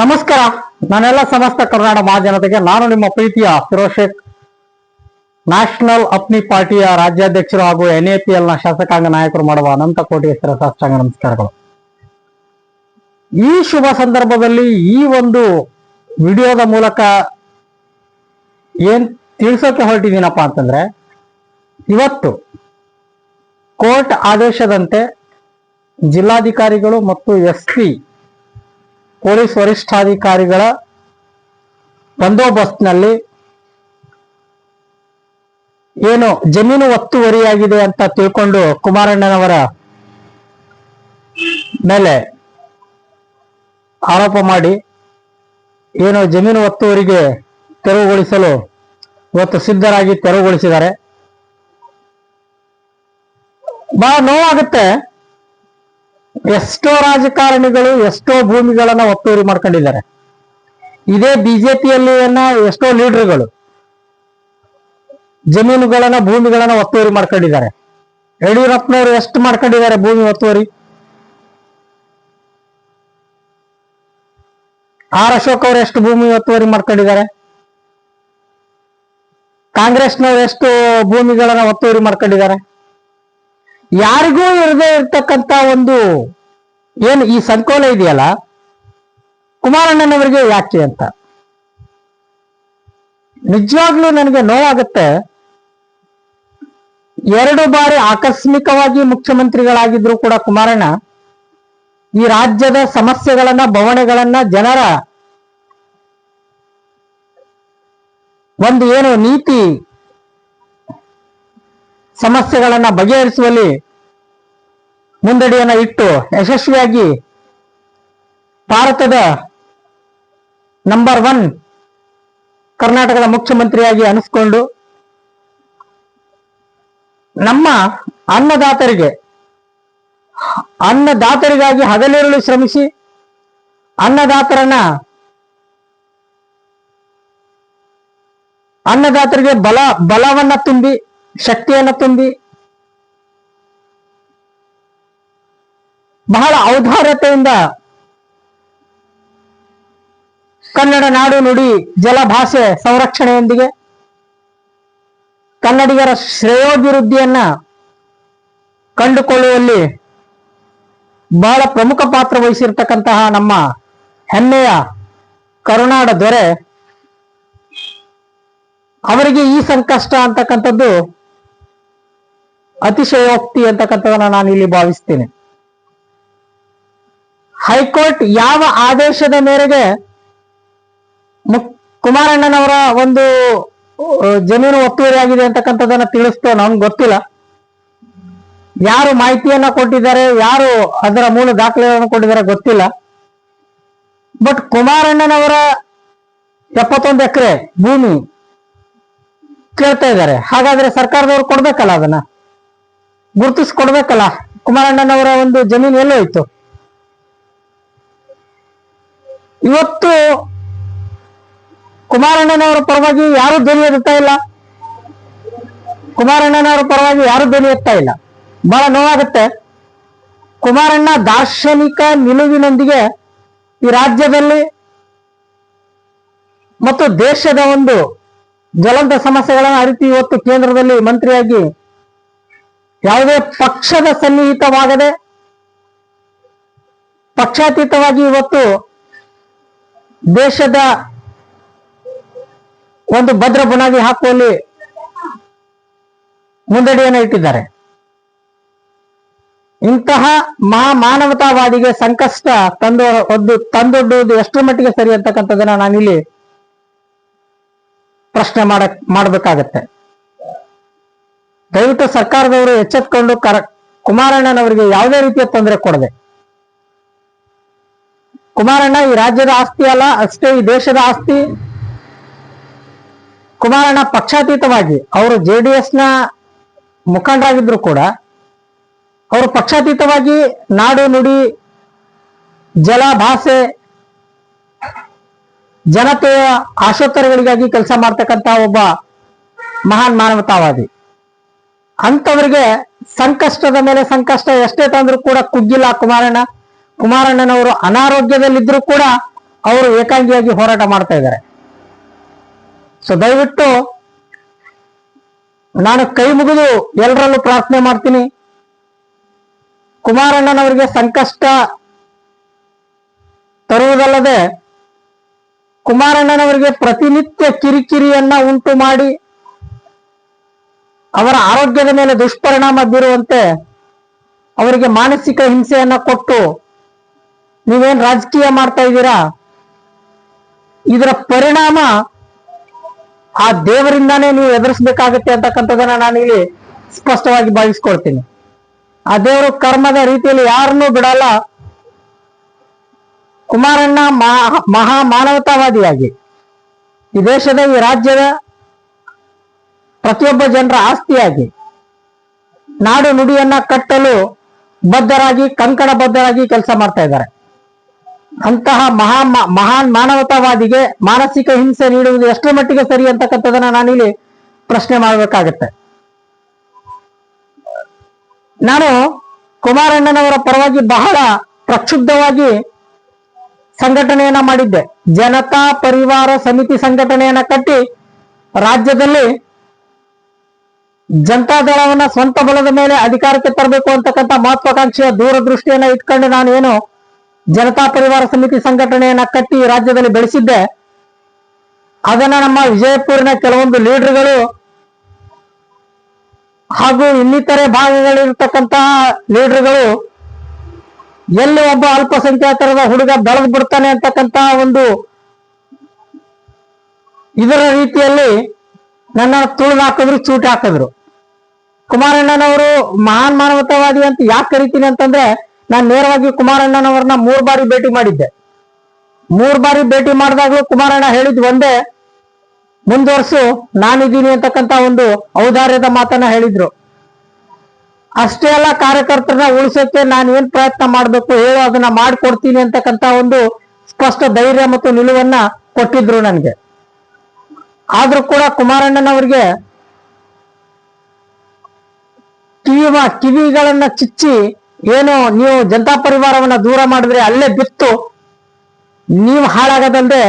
ನಮಸ್ಕಾರ. ನಾನೆಲ್ಲ ಸಮಸ್ತ ಕರ್ನಾಟಕ ಮಹಾಜನತೆಗೆ ನಾನು ನಿಮ್ಮ ಪ್ರೀತಿಯ ಫಿರೋಜ್ ಶೇಖ್. ನ್ಯಾಷನಲ್ ಅಪ್ನಿ ಪಾರ್ಟಿಯ ರಾಜ್ಯಾಧ್ಯಕ್ಷರು ಹಾಗೂ ಎನ್ಎಪಿಎಲ್ನ ಶಾಸಕಾಂಗ ನಾಯಕರು ಮಾಡುವ ಅನಂತ ಕೋಟೇಶ್ವರ ಸಾಷ್ಟಾಂಗ ನಮಸ್ಕಾರಗಳು. ಈ ಶುಭ ಸಂದರ್ಭದಲ್ಲಿ ಈ ಒಂದು ವಿಡಿಯೋದ ಮೂಲಕ ಏನ್ ತಿಳಿಸೋಕೆ ಹೊರಟಿದ್ದೀನಪ್ಪ ಅಂತಂದ್ರೆ, ಇವತ್ತು ಕೋರ್ಟ್ ಆದೇಶದಂತೆ ಜಿಲ್ಲಾಧಿಕಾರಿಗಳು ಮತ್ತು ಎಸ್ ಪಿ ಪೊಲೀಸ್ ವರಿಷ್ಠಾಧಿಕಾರಿಗಳ ಬಂದೋಬಸ್ತ್ನಲ್ಲಿ ಏನು ಜಮೀನು ಒತ್ತುವರಿಯಾಗಿದೆ ಅಂತ ತಿಳ್ಕೊಂಡು ಕುಮಾರಣ್ಣನವರ ಮೇಲೆ ಆರೋಪ ಮಾಡಿ ಏನು ಜಮೀನು ಒತ್ತುವರಿಗೆ ತೆರವುಗೊಳಿಸಲು ಇವತ್ತು ಸಿದ್ಧರಾಗಿ ತೆರವುಗೊಳಿಸಿದ್ದಾರೆ. ಬಹಳ ನೋವಾಗುತ್ತೆ. ಎಷ್ಟೋ ರಾಜಕಾರಣಿಗಳು, ಎಷ್ಟೋ ಭೂಮಿಗಳನ್ನ ಒತ್ತುವರಿ ಮಾಡ್ಕೊಂಡಿದ್ದಾರೆ. ಇದೇ ಬಿಜೆಪಿಯಲ್ಲಿ ಎಷ್ಟೋ ಲೀಡರ್ಗಳು ಜಮೀನುಗಳನ್ನ, ಭೂಮಿಗಳನ್ನ ಒತ್ತುವರಿ ಮಾಡ್ಕೊಂಡಿದ್ದಾರೆ. ಯಡಿಯೂರಪ್ಪನವರು ಎಷ್ಟು ಮಾಡ್ಕೊಂಡಿದ್ದಾರೆ ಭೂಮಿ ಒತ್ತುವರಿ? ಆರ್ ಅಶೋಕ್ ಅವರು ಎಷ್ಟು ಭೂಮಿ ಒತ್ತುವರಿ ಮಾಡ್ಕೊಂಡಿದ್ದಾರೆ? ಕಾಂಗ್ರೆಸ್ನವರು ಎಷ್ಟು ಭೂಮಿಗಳನ್ನ ಒತ್ತುವರಿ ಮಾಡ್ಕೊಂಡಿದ್ದಾರೆ? ಯಾರಿಗೂ ಇರದೇ ಇರ್ತಕ್ಕಂತ ಒಂದು ಏನು ಈ ಸಂಕೋಲ ಇದೆಯಲ್ಲ? ಕುಮಾರಣ್ಣನವರಿಗೆ ಯಾಕೆ ಅಂತ. ನಿಜವಾಗ್ಲೂ ನನಗೆ ನೋವಾಗುತ್ತೆ. ಎರಡು ಬಾರಿ ಆಕಸ್ಮಿಕವಾಗಿ ಮುಖ್ಯಮಂತ್ರಿಗಳಾಗಿದ್ರು ಕೂಡ ಕುಮಾರಣ್ಣ, ಈ ರಾಜ್ಯದ ಸಮಸ್ಯೆಗಳನ್ನ, ಬವಣೆಗಳನ್ನ ಜನರ ಒಂದು ಏನು ನೀತಿ ಸಮಸ್ಯೆಗಳನ್ನ ಬಗೆಹರಿಸುವಲ್ಲಿ ಮುಂದಡಿಯನ್ನ ಇಟ್ಟು ಯಶಸ್ವಿಯಾಗಿ ಭಾರತದ ನಂಬರ್ ಒನ್ ಕರ್ನಾಟಕದ ಮುಖ್ಯಮಂತ್ರಿಯಾಗಿ ಅನಿಸ್ಕೊಂಡು ನಮ್ಮ ಅನ್ನದಾತರಿಗೆ, ಅನ್ನದಾತರಿಗಾಗಿ ಹಗಲಿರುಳು ಶ್ರಮಿಸಿ ಅನ್ನದಾತರನ್ನ ಅನ್ನದಾತರಿಗೆ ಬಲ, ಬಲವನ್ನ ತುಂಬಿ ಶಕ್ತಿಯನ್ನ ತುಂಬಿ ಬಹಳ ಔದಾರ್ಯತೆಯಿಂದ ಕನ್ನಡ ನಾಡು ನುಡಿ ಜಲ ಭಾಷೆ ಸಂರಕ್ಷಣೆಯೊಂದಿಗೆ ಕನ್ನಡಿಗರ ಶ್ರೇಯೋಭಿವೃದ್ಧಿಯನ್ನ ಕಂಡುಕೊಳ್ಳುವಲ್ಲಿ ಬಹಳ ಪ್ರಮುಖ ಪಾತ್ರ ವಹಿಸಿರ್ತಕ್ಕಂತಹ ನಮ್ಮ ಹೆಮ್ಮೆಯ ಕರುನಾಡ ದೊರೆ, ಅವರಿಗೆ ಈ ಸಂಕಷ್ಟ ಅಂತಕ್ಕಂಥದ್ದು ಅತಿಶಯೋಕ್ತಿ ಅಂತಕ್ಕಂಥದನ್ನ ನಾನು ಇಲ್ಲಿ ಭಾವಿಸ್ತೇನೆ. ಹೈಕೋರ್ಟ್ ಯಾವ ಆದೇಶದ ಮೇರೆಗೆ ಕುಮಾರಣ್ಣನವರ ಒಂದು ಜಮೀನು ಒತ್ತುವರಿ ಆಗಿದೆ ಅಂತಕ್ಕಂಥದ್ದನ್ನ ತಿಳಿಸ್ತೋ ನಮ್ಗೆ ಗೊತ್ತಿಲ್ಲ. ಯಾರು ಮಾಹಿತಿಯನ್ನ ಕೊಟ್ಟಿದ್ದಾರೆ, ಯಾರು ಅದರ ಮೂಲ ದಾಖಲೆಗಳನ್ನು ಕೊಟ್ಟಿದ್ದಾರೆ ಗೊತ್ತಿಲ್ಲ. ಬಟ್ ಕುಮಾರಣ್ಣನವರ ಎಪ್ಪತ್ತೊಂದು ಎಕರೆ ಭೂಮಿ ಕೇಳ್ತಾ ಇದ್ದಾರೆ. ಹಾಗಾದ್ರೆ ಸರ್ಕಾರದವರು ಕೊಡ್ಬೇಕಲ್ಲ ಅದನ್ನ? ಗುರುತಿಸಿ ಕೊಡ್ಬೇಕಲ್ಲ ಕುಮಾರಣ್ಣನವರ ಒಂದು ಜಮೀನು ಎಲ್ಲೋಯ್ತು ಇವತ್ತು ಕುಮಾರಣ್ಣನವರ ಪರವಾಗಿ ಯಾರು ಧ್ವನಿ ಎತ್ತಾ ಇಲ್ಲ. ಕುಮಾರಣ್ಣನವರ ಪರವಾಗಿ ಯಾರು ಧ್ವನಿ ಎತ್ತಾ ಇಲ್ಲ. ಬಹಳ ನೋವಾಗುತ್ತೆ. ಕುಮಾರಣ್ಣ ದಾರ್ಶನಿಕ ನಿಲುವಿನೊಂದಿಗೆ ಈ ರಾಜ್ಯದಲ್ಲಿ ಮತ್ತು ದೇಶದ ಒಂದು ಜ್ವಲಂತ ಸಮಸ್ಯೆಗಳನ್ನು ಅರಿತು ಇವತ್ತು ಕೇಂದ್ರದಲ್ಲಿ ಮಂತ್ರಿಯಾಗಿ ಯಾವುದೇ ಪಕ್ಷದ ಸನ್ನಿಹಿತವಾಗದೆ ಪಕ್ಷಾತೀತವಾಗಿ ಇವತ್ತು ದೇಶದ ಒಂದು ಭದ್ರ ಬುನಾದಿ ಹಾಕುವಲ್ಲಿ ಮುಂದಡಿಯನ್ನು ಇಟ್ಟಿದ್ದಾರೆ. ಇಂತಹ ಮಹಾ ಮಾನವತಾವಾದಿಗೆ ಸಂಕಷ್ಟ ತಂದು ಒಂದು ತಂದೊಡ್ಡುವುದು ಎಷ್ಟರ ಮಟ್ಟಿಗೆ ಸರಿ ಅಂತಕ್ಕಂಥದ್ದನ್ನ ನಾನಿಲ್ಲಿ ಪ್ರಶ್ನೆ ಮಾಡ ಮಾಡಬೇಕಾಗತ್ತೆ. ದಯವಿಟ್ಟು ಸರ್ಕಾರದವರು ಎಚ್ಚೆತ್ಕೊಂಡು ಕರ ಕುಮಾರಣ್ಣನವರಿಗೆ ಯಾವುದೇ ರೀತಿಯ ತೊಂದರೆ ಕೊಡದೆ. ಕುಮಾರಣ್ಣ ಈ ರಾಜ್ಯದ ಆಸ್ತಿ ಅಲ್ಲ, ಅಷ್ಟೇ ಈ ದೇಶದ ಆಸ್ತಿ. ಕುಮಾರಣ್ಣ ಪಕ್ಷಾತೀತವಾಗಿ ಅವರು ಜೆ ಡಿ ನ ಮುಖಂಡರಾಗಿದ್ರು ಕೂಡ ಅವರು ಪಕ್ಷಾತೀತವಾಗಿ ನಾಡು ನುಡಿ, ಜಲ ಭಾಷೆ ಜನತೆಯ ಆಶೋತ್ತರಗಳಿಗಾಗಿ ಕೆಲಸ ಮಾಡ್ತಕ್ಕಂತ ಒಬ್ಬ ಮಹಾನ್ ಮಾನವತಾವಾದಿ. ಅಂತವರಿಗೆ ಸಂಕಷ್ಟದ ಮೇಲೆ ಸಂಕಷ್ಟ ಎಷ್ಟೇ ತಂದ್ರೂ ಕೂಡ ಕುಗ್ಗಿಲ್ಲ ಕುಮಾರಣ್ಣ. ಕುಮಾರಣ್ಣನವರು ಅನಾರೋಗ್ಯದಲ್ಲಿದ್ರು ಕೂಡ ಅವರು ಏಕಾಂಗಿಯಾಗಿ ಹೋರಾಟ ಮಾಡ್ತಾ ಇದ್ದಾರೆ. ಸೊ ದಯವಿಟ್ಟು ನಾನು ಕೈ ಮುಗಿದು ಎಲ್ಲರಲ್ಲೂ ಪ್ರಾರ್ಥನೆ ಮಾಡ್ತೀನಿ. ಕುಮಾರಣ್ಣನವರಿಗೆ ಸಂಕಷ್ಟ ತರುವುದಲ್ಲದೆ ಕುಮಾರಣ್ಣನವರಿಗೆ ಪ್ರತಿನಿತ್ಯ ಕಿರಿಕಿರಿಯನ್ನ ಉಂಟು ಮಾಡಿ ಅವರ ಆರೋಗ್ಯದ ಮೇಲೆ ದುಷ್ಪರಿಣಾಮ ಬೀರುವಂತೆ ಅವರಿಗೆ ಮಾನಸಿಕ ಹಿಂಸೆಯನ್ನ ಕೊಟ್ಟು ನೀವೇನ್ ರಾಜಕೀಯ ಮಾಡ್ತಾ ಇದ್ದೀರಾ? ಇದರ ಪರಿಣಾಮ ಆ ದೇವರಿಂದಾನೇ ನೀವು ಎದುರಿಸಬೇಕಾಗುತ್ತೆ ಅಂತಕ್ಕಂಥದ್ದನ್ನ ನಾನು ಇಲ್ಲಿ ಸ್ಪಷ್ಟವಾಗಿ ಭಾವಿಸ್ಕೊಳ್ತೀನಿ. ಆ ದೇವರು ಕರ್ಮದ ರೀತಿಯಲ್ಲಿ ಯಾರನ್ನೂ ಬಿಡಲ್ಲ. ಕುಮಾರಣ್ಣ ಮಹಾ ಮಹಾ ಮಾನವತಾವಾದಿಯಾಗಿ ಈ ದೇಶದ, ಈ ರಾಜ್ಯದ ಪ್ರತಿಯೊಬ್ಬ ಜನರ ಆಸ್ತಿಯಾಗಿ ನಾಡು ನುಡಿಯನ್ನ ಕಟ್ಟಲು ಬದ್ಧರಾಗಿ, ಕಂಕಣ ಬದ್ಧರಾಗಿ ಕೆಲಸ ಮಾಡ್ತಾ ಇದ್ದಾರೆ. ಅಂತಹ ಮಹಾ ಮಹಾನ್ ಮಾನವತಾವಾದಿಗೆ ಮಾನಸಿಕ ಹಿಂಸೆ ನೀಡುವುದು ಎಷ್ಟರ ಮಟ್ಟಿಗೆ ಸರಿ ಅಂತಕ್ಕಂಥದನ್ನ ನಾನಿಲ್ಲಿ ಪ್ರಶ್ನೆ ಮಾಡಬೇಕಾಗತ್ತೆ. ನಾನು ಕುಮಾರಣ್ಣನವರ ಪರವಾಗಿ ಬಹಳ ಪ್ರಕ್ಷುಬ್ಧವಾಗಿ ಸಂಘಟನೆಯನ್ನ ಮಾಡಿದ್ದೆ. ಜನತಾ ಪರಿವಾರ ಸಮಿತಿ ಸಂಘಟನೆಯನ್ನ ಕಟ್ಟಿ ರಾಜ್ಯದಲ್ಲಿ ಜನತಾದಳವನ್ನ ಸ್ವಂತ ಬಲದ ಮೇಲೆ ಅಧಿಕಾರಕ್ಕೆ ತರಬೇಕು ಅಂತಕ್ಕಂಥ ಮಹತ್ವಾಕಾಂಕ್ಷೆಯ ದೂರದೃಷ್ಟಿಯನ್ನ ಇಟ್ಕೊಂಡು ನಾನು ಏನು ಜನತಾ ಪರಿವಾರ ಸಮಿತಿ ಸಂಘಟನೆಯನ್ನ ಕಟ್ಟಿ ರಾಜ್ಯದಲ್ಲಿ ಬೆಳೆಸಿದ್ದೆ. ಅದನ್ನ ನಮ್ಮ ವಿಜಯಪುರಿನ ಕೆಲವೊಂದು ಲೀಡರ್ಗಳು ಹಾಗೂ ಇನ್ನಿತರೆ ಭಾಗಗಳಿರ್ತಕ್ಕಂತಹ ಲೀಡರ್ಗಳು ಎಲ್ಲಿ ಒಬ್ಬ ಅಲ್ಪಸಂಖ್ಯಾತರದ ಹುಡುಗ ಬೆಳೆದು ಬಿಡ್ತಾನೆ ಅಂತಕ್ಕಂತಹ ಒಂದು ಇದರ ರೀತಿಯಲ್ಲಿ ನನ್ನ ತುಳಿದು ಹಾಕಿದ್ರು, ಚೂಟಿ ಹಾಕಿದ್ರು. ಕುಮಾರಣ್ಣನವರು ಮಹಾನ್ ಮಾನವತಾವಾದಿ ಅಂತ ಯಾಕೆ ಕರಿತೀನಿ ಅಂತಂದ್ರೆ, ನಾನು ನೇರವಾಗಿ ಕುಮಾರಣ್ಣನವ್ರನ್ನ ಮೂರ್ ಬಾರಿ ಭೇಟಿ ಮಾಡಿದ್ದೆ. ಮೂರ್ ಬಾರಿ ಭೇಟಿ ಮಾಡಿದಾಗಲೂ ಕುಮಾರಣ್ಣ ಹೇಳಿದ್ ಒಂದೇ, ಮುಂದುವರ್ಸು, ನಾನಿದ್ದೀನಿ ಅಂತಕ್ಕಂತ ಒಂದು ಔದಾರ್ಯದ ಮಾತನ್ನ ಹೇಳಿದ್ರು. ಅಷ್ಟೇ ಅಲ್ಲ, ಕಾರ್ಯಕರ್ತರನ್ನ ಉಳಿಸೋಕೆ ನಾನು ಏನ್ ಪ್ರಯತ್ನ ಮಾಡ್ಬೇಕು, ಹೇಳು ಅದನ್ನ ಮಾಡಿಕೊಡ್ತೀನಿ ಅಂತಕ್ಕಂತ ಒಂದು ಸ್ಪಷ್ಟ ಧೈರ್ಯ ಮತ್ತು ನಿಲುವನ್ನ ಕೊಟ್ಟಿದ್ರು ನನಗೆ. ಆದ್ರೂ ಕೂಡ ಕುಮಾರಣ್ಣನವರಿಗೆ ಕಿವಿ ಕಿವಿಗಳನ್ನ ಚಿಚ್ಚಿ, ಏನು ನೀವು ಜನತಾ ಪರಿವಾರವನ್ನ ದೂರ ಮಾಡಿದ್ರೆ ಅಲ್ಲೇ ಬಿತ್ತು, ನೀವು ಹಾಳಾಗದಲ್ದೆ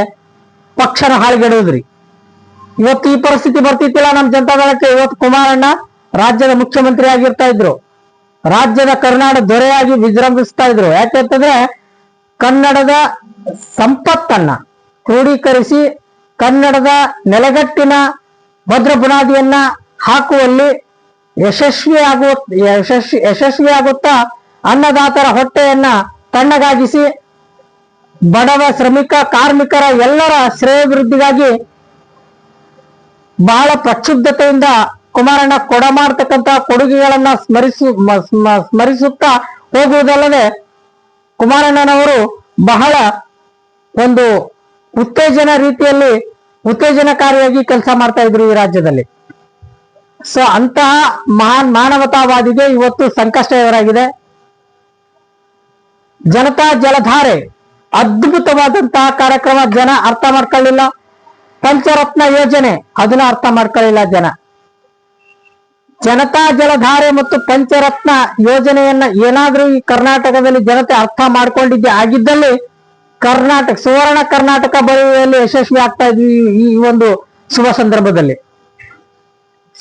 ಪಕ್ಷನ ಹಾಳುಗೆಡುವುದ್ರಿ ಇವತ್ತು ಈ ಪರಿಸ್ಥಿತಿ ಬರ್ತಿತ್ತಿಲ್ಲ ನಮ್ಮ ಜನತಾದಳಕ್ಕೆ ಇವತ್ತು ಕುಮಾರಣ್ಣ ರಾಜ್ಯದ ಮುಖ್ಯಮಂತ್ರಿ ಆಗಿರ್ತಾ ಇದ್ರು. ರಾಜ್ಯದ ಕರ್ನಾಟಕ ದೊರೆಯಾಗಿ ವಿಜೃಂಭಿಸ್ತಾ ಇದ್ರು. ಯಾಕೆಂತಂದ್ರೆ ಕನ್ನಡದ ಸಂಪತ್ತನ್ನ ಕ್ರೋಢೀಕರಿಸಿ ಕನ್ನಡದ ನೆಲೆಗಟ್ಟಿನ ಭದ್ರ ಬುನಾದಿಯನ್ನ ಹಾಕುವಲ್ಲಿ ಯಶಸ್ವಿ ಆಗುವ ಯಶಸ್ವಿ, ಯಶಸ್ವಿಯಾಗುತ್ತಾ ಅನ್ನದಾತರ ಹೊಟ್ಟೆಯನ್ನ ತಣ್ಣಗಾಗಿಸಿ ಬಡವ ಶ್ರಮಿಕ, ಕಾರ್ಮಿಕರ ಎಲ್ಲರ ಶ್ರೇಯೋಭಿವೃದ್ಧಿಗಾಗಿ ಬಹಳ ಪ್ರಕ್ಷುಬ್ಧತೆಯಿಂದ ಕುಮಾರಣ್ಣ ಕೊಡ ಮಾಡ್ತಕ್ಕಂತ ಕೊಡುಗೆಗಳನ್ನ ಸ್ಮರಿಸು ಸ್ಮರಿಸುತ್ತಾ ಹೋಗುವುದಲ್ಲದೆ ಕುಮಾರಣ್ಣನವರು ಬಹಳ ಒಂದು ಉತ್ತೇಜನ ರೀತಿಯಲ್ಲಿ ಉತ್ತೇಜನಕಾರಿಯಾಗಿ ಕೆಲಸ ಮಾಡ್ತಾ ಇದ್ರು ಈ ರಾಜ್ಯದಲ್ಲಿ. ಸೊ ಅಂತಹ ಮಹಾನ್ ಮಾನವತಾವಾದಿಗೆ ಇವತ್ತು ಸಂಕಷ್ಟ ಎದುರಾಗಿದೆ. ಜನತಾ ಜಲಧಾರೆ ಅದ್ಭುತವಾದಂತಹ ಕಾರ್ಯಕ್ರಮ ಜನ ಅರ್ಥ ಮಾಡ್ಕೊಳ್ಳಿಲ್ಲ. ಪಂಚರತ್ನ ಯೋಜನೆ ಅದನ್ನ ಅರ್ಥ ಮಾಡ್ಕೊಳ್ಳಿಲ್ಲ ಜನ. ಜನತಾ ಜಲಧಾರೆ ಮತ್ತು ಪಂಚರತ್ನ ಯೋಜನೆಯನ್ನ ಏನಾದ್ರೂ ಈ ಕರ್ನಾಟಕದಲ್ಲಿ ಜನತೆ ಅರ್ಥ ಮಾಡ್ಕೊಂಡಿದ್ದೆ ಆಗಿದ್ದಲ್ಲಿ ಕರ್ನಾಟಕ, ಸುವರ್ಣ ಕರ್ನಾಟಕ ಬರೆಯುವಲ್ಲಿ ಯಶಸ್ವಿ ಆಗ್ತಾ ಇದ್ವಿ ಈ- ಒಂದು ಶುಭ ಸಂದರ್ಭದಲ್ಲಿ.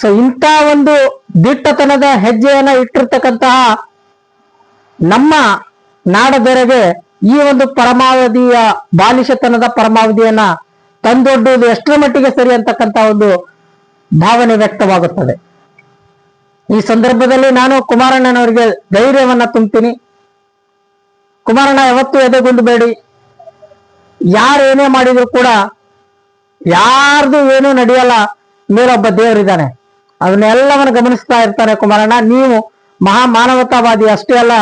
ಸೊ ಇಂಥ ಒಂದು ದಿಟ್ಟತನದ ಹೆಜ್ಜೆಯನ್ನ ಇಟ್ಟಿರ್ತಕ್ಕಂತಹ ನಮ್ಮ ನಾಡದೊರೆಗೆ ಈ ಒಂದು ಪರಮಾವಧಿಯ ಬಾಲಿಶತನದ ಪರಮಾವಧಿಯನ್ನ ತಂದೊಡ್ಡುವುದು ಎಷ್ಟರ ಮಟ್ಟಿಗೆ ಸರಿ ಅಂತಕ್ಕಂತ ಒಂದು ಭಾವನೆ ವ್ಯಕ್ತವಾಗುತ್ತದೆ. ಈ ಸಂದರ್ಭದಲ್ಲಿ ನಾನು ಕುಮಾರಣ್ಣನವರಿಗೆ ಧೈರ್ಯವನ್ನ ತುಂಬ್ತೀನಿ. ಕುಮಾರಣ್ಣ, ಯಾವತ್ತೂ ಎದೆಗುಂದಬೇಡಿ ಯಾರು ಏನೇ ಮಾಡಿದ್ರು ಕೂಡ ಯಾರ್ದು ಏನೂ ನಡೆಯಲ್ಲ, ಮೇಲೊಬ್ಬ ದೇವರಿದ್ದಾನೆ. ಅದನ್ನೆಲ್ಲವನ್ನು ಗಮನಿಸ್ತಾ ಇರ್ತಾನೆ ಕುಮಾರಣ್ಣ. ನೀವು ಮಹಾ ಮಾನವತಾವಾದಿ ಅಷ್ಟೇ ಅಲ್ಲ,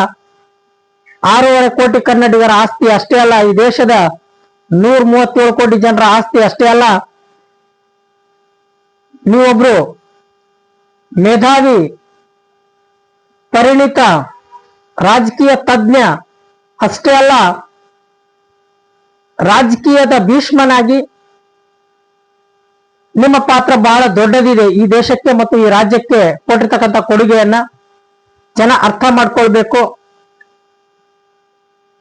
ಆರೂವರೆ ಕೋಟಿ ಕನ್ನಡಿಗರ ಆಸ್ತಿ ಅಷ್ಟೇ ಅಲ್ಲ, ಈ ದೇಶದ ನೂರ ಮೂವತ್ತೇಳು ಕೋಟಿ ಜನರ ಆಸ್ತಿ ಅಷ್ಟೇ ಅಲ್ಲ, ನೀವೊಬ್ರು ಮೇಧಾವಿ, ಪರಿಣಿತ, ರಾಜಕೀಯ ತಜ್ಞ ಅಷ್ಟೇ ಅಲ್ಲ ರಾಜಕೀಯದ ಭೀಷ್ಮನಾಗಿ ನಿಮ್ಮ ಪಾತ್ರ ಬಹಳ ದೊಡ್ಡದಿದೆ. ಈ ದೇಶಕ್ಕೆ ಮತ್ತು ಈ ರಾಜ್ಯಕ್ಕೆ ಕೊಟ್ಟಿರ್ತಕ್ಕಂಥ ಕೊಡುಗೆಯನ್ನ ಜನ ಅರ್ಥ ಮಾಡ್ಕೊಳ್ಬೇಕು.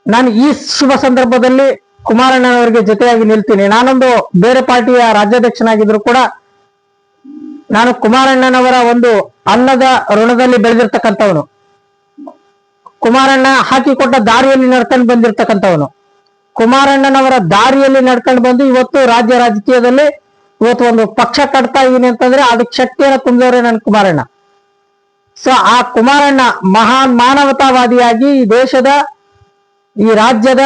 ನಾನು ಈ ಶುಭ ಸಂದರ್ಭದಲ್ಲಿ ಕುಮಾರಣ್ಣನವರಿಗೆ ಜೊತೆಯಾಗಿ ನಿಲ್ತೀನಿ. ನಾನೊಂದು ಬೇರೆ ಪಾರ್ಟಿಯ ರಾಜ್ಯಾಧ್ಯಕ್ಷನಾಗಿದ್ರು ಕೂಡ ನಾನು ಕುಮಾರಣ್ಣನವರ ಒಂದು ಅನ್ನದ ಋಣದಲ್ಲಿ ಬೆಳೆದಿರ್ತಕ್ಕಂಥವನು. ಕುಮಾರಣ್ಣ ಹಾಕಿಕೊಟ್ಟ ದಾರಿಯಲ್ಲಿ ನಡ್ಕೊಂಡು ಬಂದಿರ್ತಕ್ಕಂಥವನು. ಕುಮಾರಣ್ಣನವರ ದಾರಿಯಲ್ಲಿ ನಡ್ಕೊಂಡು ಬಂದು ಇವತ್ತು ರಾಜ್ಯ ರಾಜಕೀಯದಲ್ಲಿ ಇವತ್ತು ಒಂದು ಪಕ್ಷ ಕಟ್ತಾ ಇದೀನಿ ಅಂತಂದ್ರೆ ಅದಕ್ಕೆ ಶಕ್ತಿಯನ್ನು ತುಂಬಿದವರೇ ನನ್ನ ಕುಮಾರಣ್ಣ. ಸೊ ಆ ಕುಮಾರಣ್ಣ ಮಹಾನ್ ಮಾನವತಾವಾದಿಯಾಗಿ ಈ ದೇಶದ, ಈ ರಾಜ್ಯದ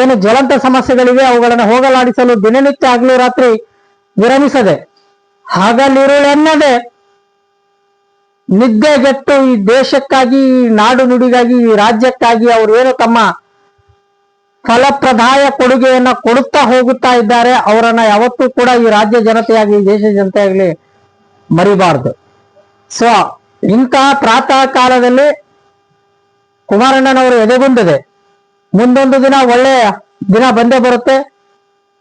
ಏನು ಜ್ವಲಂತ ಸಮಸ್ಯೆಗಳಿವೆ, ಅವುಗಳನ್ನು ಹೋಗಲಾಡಿಸಲು ದಿನನಿತ್ಯ ಹಗಲು ರಾತ್ರಿ ವಿರಮಿಸದೆ, ಹಗಲಿರುಳೆನ್ನದೆ ನಿದ್ದೆಗೆಟ್ಟು ಈ ದೇಶಕ್ಕಾಗಿ, ಈ ನಾಡು ನುಡಿಗಾಗಿ, ಈ ರಾಜ್ಯಕ್ಕಾಗಿ ಅವರು ಏನು ತಮ್ಮ ಫಲಪ್ರದಾಯ ಕೊಡುಗೆಯನ್ನ ಕೊಡುತ್ತಾ ಹೋಗುತ್ತಾ ಇದ್ದಾರೆ, ಅವರನ್ನ ಯಾವತ್ತೂ ಕೂಡ ಈ ರಾಜ್ಯ ಜನತೆಯಾಗಲಿ, ದೇಶ ಜನತೆಯಾಗಲಿ ಮರಿಬಾರ್ದು. ಸೊ ಇಂತಹ ಪ್ರಾತಃ ಕಾಲದಲ್ಲಿ ಕುಮಾರಣ್ಣನವರು ಎದೆಗುಂದಿದೆ ಮುಂದೊಂದು ದಿನ ಒಳ್ಳೆಯ ದಿನ ಬಂದೇ ಬರುತ್ತೆ.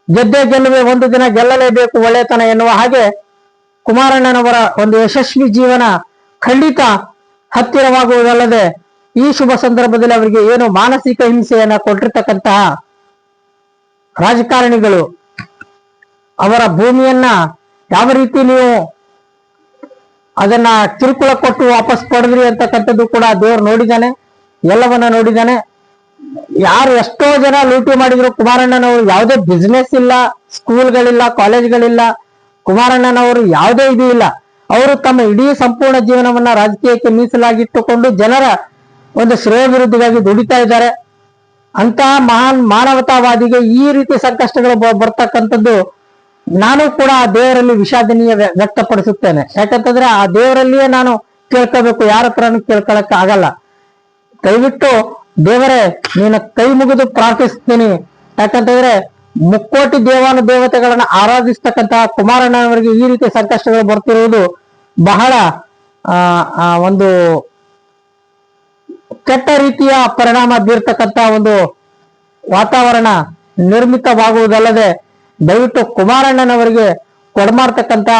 ಗೆದ್ದೆ ಗೆಲ್ಲುವೆ ಒಂದು ದಿನ ಗೆಲ್ಲಲೇಬೇಕು ಒಳ್ಳೆತನ ಎನ್ನುವ ಹಾಗೆ ಕುಮಾರಣ್ಣನವರ ಒಂದು ಯಶಸ್ವಿ ಜೀವನ ಖಂಡಿತ ಹತ್ತಿರವಾಗುವುದಲ್ಲದೆ ಈ ಶುಭ ಸಂದರ್ಭದಲ್ಲಿ ಅವರಿಗೆ ಏನು ಮಾನಸಿಕ ಹಿಂಸೆಯನ್ನ ಕೊಟ್ಟಿರ್ತಕ್ಕಂತಹ ರಾಜಕಾರಣಿಗಳು ಅವರ ಭೂಮಿಯನ್ನ ಯಾವ ರೀತಿ ನೀವು ಅದನ್ನ ಕಿರುಕುಳ ಕೊಟ್ಟು ವಾಪಸ್ ಪಡೆದ್ರಿ ಅಂತಕ್ಕಂಥದ್ದು ಕೂಡ ದೇವ್ರು ನೋಡಿದ್ದಾನೆ ಎಲ್ಲವನ್ನ ನೋಡಿದ್ದಾನೆ ಯಾರು ಎಷ್ಟೋ ಜನ ಲೂಟಿ ಮಾಡಿದ್ರು, ಕುಮಾರಣ್ಣನವರು ಯಾವುದೇ ಬಿಸ್ನೆಸ್ ಇಲ್ಲ ಸ್ಕೂಲ್ಗಳಿಲ್ಲ ಕಾಲೇಜ್ಗಳಿಲ್ಲ ಕುಮಾರಣ್ಣನವರು ಯಾವುದೇ ಇದು ಇಲ್ಲ. ಅವರು ತಮ್ಮ ಇಡೀ ಸಂಪೂರ್ಣ ಜೀವನವನ್ನ ರಾಜಕೀಯಕ್ಕೆ ಮೀಸಲಾಗಿಟ್ಟುಕೊಂಡು ಜನರ ಒಂದು ವಿರುದ್ಧವಾಗಿ ದುಡಿತಾ ಇದ್ದಾರೆ. ಅಂತಹ ಮಹಾನ್ ಮಾನವತಾವಾದಿಗೆ ಈ ರೀತಿ ಸಂಕಷ್ಟಗಳು ಬರ್ತಕ್ಕಂಥದ್ದು ನಾನು ಕೂಡ ಆ ದೇವರಲ್ಲಿ ವಿಷಾದನೀಯ ವ್ಯ- ವ್ಯಕ್ತಪಡಿಸುತ್ತೇನೆ. ಯಾಕಂತಂದ್ರೆ ಆ ದೇವರಲ್ಲಿಯೇ ನಾನು ಕೇಳ್ಕೋಬೇಕು. ಯಾರ ಹತ್ರನೂ ಕೇಳ್ಕೊಳಕ್ ಆಗಲ್ಲ. ದಯವಿಟ್ಟು ದೇವರೇ ನೀನು ಕೈ ಮುಗಿದು ಪ್ರಾರ್ಥಿಸ್ತೀನಿ. ಯಾಕಂತಂದ್ರೆ ಮುಕ್ಕೋಟಿ ದೇವಾನು ದೇವತೆಗಳನ್ನ ಆರಾಧಿಸ್ತಕ್ಕಂತಹ ಕುಮಾರಣ್ಣನವರಿಗೆ ಈ ರೀತಿ ಸಂಕಷ್ಟಗಳು ಬರ್ತಿರುವುದು ಬಹಳ ಆ, ಒಂದು ಕೆಟ್ಟ ರೀತಿಯ ಪರಿಣಾಮ ಬೀರ್ತಕ್ಕಂತ ಒಂದು ವಾತಾವರಣ ನಿರ್ಮಿತವಾಗುವುದಲ್ಲದೆ ದಯವಿಟ್ಟು ಕುಮಾರಣ್ಣನವರಿಗೆ ಕೊಡಮಾಡ್ತಕ್ಕಂತ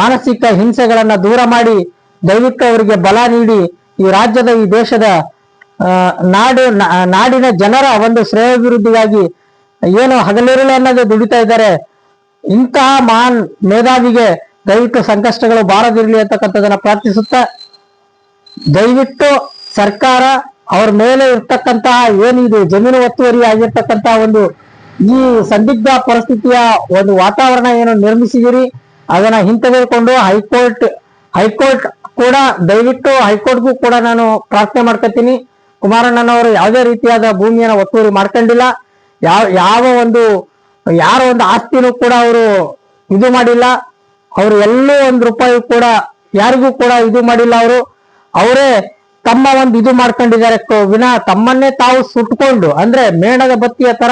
ಮಾನಸಿಕ ಹಿಂಸೆಗಳನ್ನ ದೂರ ಮಾಡಿ ದಯವಿಟ್ಟು ಅವರಿಗೆ ಬಲ ನೀಡಿ ಈ ರಾಜ್ಯದ, ಈ ದೇಶದ ನಾಡು ನಾಡಿನ ಜನರ ಒಂದು ಶ್ರೇಯಾಭಿವೃದ್ಧಿಗಾಗಿ ಏನು ಹಗಲಿರುಳು ಅನ್ನೋದು ದುಡಿತಾ ಇದ್ದಾರೆ. ಇಂತಹ ಮಹಾನ್ ಮೇಧಾವಿಗೆ ದಯವಿಟ್ಟು ಸಂಕಷ್ಟಗಳು ಬಾರದಿರಲಿ ಅಂತಕ್ಕಂಥದನ್ನ ಪ್ರಾರ್ಥಿಸುತ್ತಾ ದಯವಿಟ್ಟು ಸರ್ಕಾರ ಅವ್ರ ಮೇಲೆ ಇರ್ತಕ್ಕಂತಹ ಏನಿದು ಜಮೀನು ಒತ್ತುವರಿ ಆಗಿರ್ತಕ್ಕಂತಹ ಒಂದು ಈ ಸಂದಿಗ್ಧ ಪರಿಸ್ಥಿತಿಯ ಒಂದು ವಾತಾವರಣ ಏನು ನಿರ್ಮಿಸಿದಿರಿ ಅದನ್ನ ಹಿಂತೆಗೆದುಕೊಂಡು ಹೈಕೋರ್ಟ್ ಹೈಕೋರ್ಟ್ ಕೂಡ ದಯವಿಟ್ಟು ಹೈಕೋರ್ಟ್ಗೂ ಕೂಡ ನಾನು ಪ್ರಾರ್ಥನೆ ಮಾಡ್ಕೊತೀನಿ. ಕುಮಾರಣ್ಣನವರು ಯಾವುದೇ ರೀತಿಯಾದ ಭೂಮಿಯನ್ನು ಒತ್ತುವರಿ ಮಾಡ್ಕೊಂಡಿಲ್ಲ. ಯಾವ ಯಾವ ಒಂದು, ಯಾರ ಒಂದು ಆಸ್ತಿನೂ ಕೂಡ ಅವರು ಇದು ಮಾಡಿಲ್ಲ. ಅವರು ಎಲ್ಲೂ ಒಂದು ರೂಪಾಯಿ ಕೂಡ ಯಾರಿಗೂ ಕೂಡ ಇದು ಮಾಡಿಲ್ಲ ಅವರು. ಅವರೇ ತಮ್ಮ ಒಂದು ಇದು ಮಾಡ್ಕೊಂಡಿದ್ದಾರೆ ವಿನ ತಮ್ಮನ್ನೇ ತಾವು ಸುಟ್ಕೊಂಡು, ಅಂದ್ರೆ ಮೇಣದ ಬತ್ತಿಯ ತರ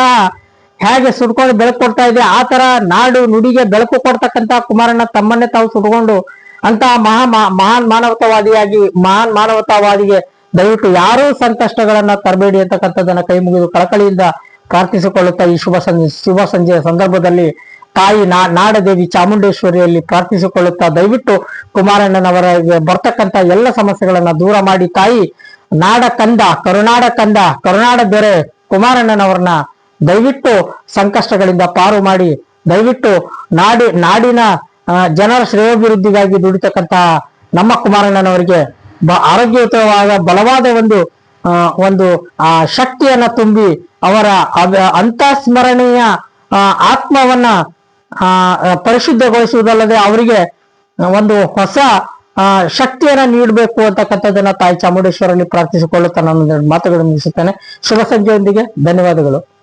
ಹೇಗೆ ಸುಟ್ಕೊಂಡು ಬೆಳಕು ಕೊಡ್ತಾ ಇದೆ, ಆ ತರ ನಾಡು ನುಡಿಗೆ ಬೆಳಕು ಕೊಡ್ತಕ್ಕಂತ ಕುಮಾರಣ್ಣ ತಮ್ಮನ್ನೇ ತಾವು ಸುಟ್ಕೊಂಡು, ಅಂತ ಮಹಾ- ಮಹಾನ್ ಮಾನವತಾವಾದಿಯಾಗಿ, ಮಹಾನ್ ಮಾನವತಾವಾದಿಗೆ ದಯವಿಟ್ಟು ಯಾರೂ ಸಂಕಷ್ಟಗಳನ್ನ ತರಬೇಡಿ ಅಂತಕ್ಕಂಥದ್ದನ್ನ ಕೈ ಮುಗಿದು ಕಳಕಳಿಯಿಂದ ಪ್ರಾರ್ಥಿಸಿಕೊಳ್ಳುತ್ತಾ ಈ ಶುಭ ಸಂಜೆ, ಶುಭ ಸಂಜೆಯ ಸಂದರ್ಭದಲ್ಲಿ ತಾಯಿ ನಾ ನಾಡದೇವಿ ಚಾಮುಂಡೇಶ್ವರಿಯಲ್ಲಿ ಪ್ರಾರ್ಥಿಸಿಕೊಳ್ಳುತ್ತಾ ದಯವಿಟ್ಟು ಕುಮಾರಣ್ಣನವರ ಬರ್ತಕ್ಕಂತ ಎಲ್ಲ ಸಮಸ್ಯೆಗಳನ್ನ ದೂರ ಮಾಡಿ ತಾಯಿ. ನಾಡ ಕಂದ ಕರುನಾಡ ಕಂದ ಕರುನಾಡ ದೊರೆ ಕುಮಾರಣ್ಣನವರನ್ನ ದಯವಿಟ್ಟು ಸಂಕಷ್ಟಗಳಿಂದ ಪಾರು ಮಾಡಿ ದಯವಿಟ್ಟು ನಾಡಿ ನಾಡಿನ ಜನರ ಶ್ರೇಯೋಭಿವೃದ್ಧಿಗಾಗಿ ದುಡಿತಕ್ಕಂತ ನಮ್ಮ ಕುಮಾರಣ್ಣನವರಿಗೆ ಬ ಆರೋಗ್ಯಯುತವಾದ ಬಲವಾದ ಒಂದು ಒಂದು ಆ ಶಕ್ತಿಯನ್ನ ತುಂಬಿ ಅವರ ಅವ- ಅಂತಃಸ್ಮರಣೀಯ ಆ, ಆತ್ಮವನ್ನ ಆ, ಪರಿಶುದ್ಧಗೊಳಿಸುವುದಲ್ಲದೆ ಅವರಿಗೆ ಒಂದು ಹೊಸ ಆ, ಶಕ್ತಿಯನ್ನ ನೀಡಬೇಕು ಅಂತಕ್ಕಂಥದ್ದನ್ನ ತಾಯಿ ಚಾಮುಂಡೇಶ್ವರಲ್ಲಿ ಪ್ರಾರ್ಥಿಸಿಕೊಳ್ಳುತ್ತಾ ನಾನು ಮಾತುಗಳನ್ನು ಮುಗಿಸುತ್ತೇನೆ. ಶುಭ ಸಂಜೆಯೊಂದಿಗೆ. ಧನ್ಯವಾದಗಳು.